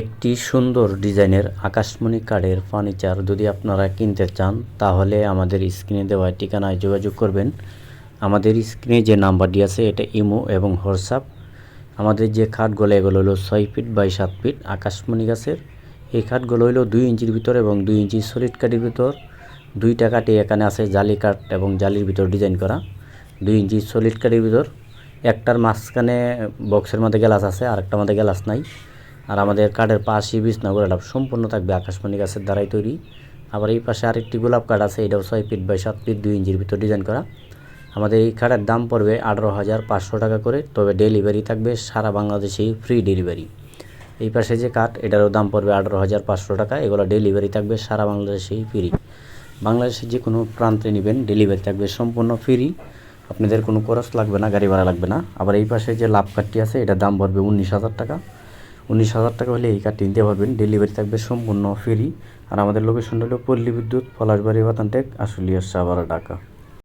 একটি সুন্দর ডিজাইনের আকাশমণি কাঠের ফার্নিচার যদি আপনারা কিনতে চান, তাহলে আমাদের স্ক্রিনে দেওয়া ঠিকানায় যোগাযোগ করবেন। আমাদের স্ক্রিনে যে নাম্বারটি আছে, এটা ইমো এবং হোয়াটসঅ্যাপ। আমাদের যে খাটগুলো, এগুলো হলো ছয় ফিট বাই সাত ফিট আকাশমণি গাছের। এই খাটগুলো হলো দুই ইঞ্চির ভিতর এবং দুই ইঞ্চি সলিড কাঠের ভিতর। দুইটা কাঠে এখানে আছে জালি কাঠ এবং জালির ভিতর ডিজাইন করা। দুই ইঞ্চি সলিড কাঠের ভিতর। একটার মাঝখানে বক্সের মধ্যে গ্লাস আছে আর একটার মধ্যে গ্লাস নাই। আর আমাদের কাঠের পাশে বিছনাগুলো সম্পূর্ণ থাকবে আকাশমণি গাছের দ্বারাই তৈরি। আবার এই পাশে আরেকটি গোলাপ কাঠ আছে, এটাও ছয় ফিট বাই সাত ফিট দুই ইঞ্চির ভিতর ডিজাইন করা। আমাদের এই কাঠের দাম পড়বে আঠারো হাজার পাঁচশো টাকা করে, তবে ডেলিভারি থাকবে সারা বাংলাদেশেই ফ্রি ডেলিভারি। এই পাশে যে কাঠ, এটারও দাম পড়বে আঠারো হাজার পাঁচশো টাকা, এগুলো ডেলিভারি থাকবে সারা বাংলাদেশেই ফ্রি। বাংলাদেশের যে কোনো প্রান্তে নেবেন, ডেলিভারি থাকবে সম্পূর্ণ ফ্রি। আপনাদের কোনো খরচ লাগবে না, গাড়ি ভাড়া লাগবে না। আবার এই পাশে যে লাভ কাঠটি আছে, এটার দাম পড়বে উনিশ হাজার টাকা। উনিশ হাজার টাকা হলে এই কার্ডটি নিতে পারবেন। ডেলিভারি থাকবে সম্পূর্ণ ফ্রি আর আমাদের লোকেশন হলো পল্লী বিদ্যুৎ, পলাশবাড়ি, বাতানটেক, আশুলিয়া, সাভার, ঢাকা।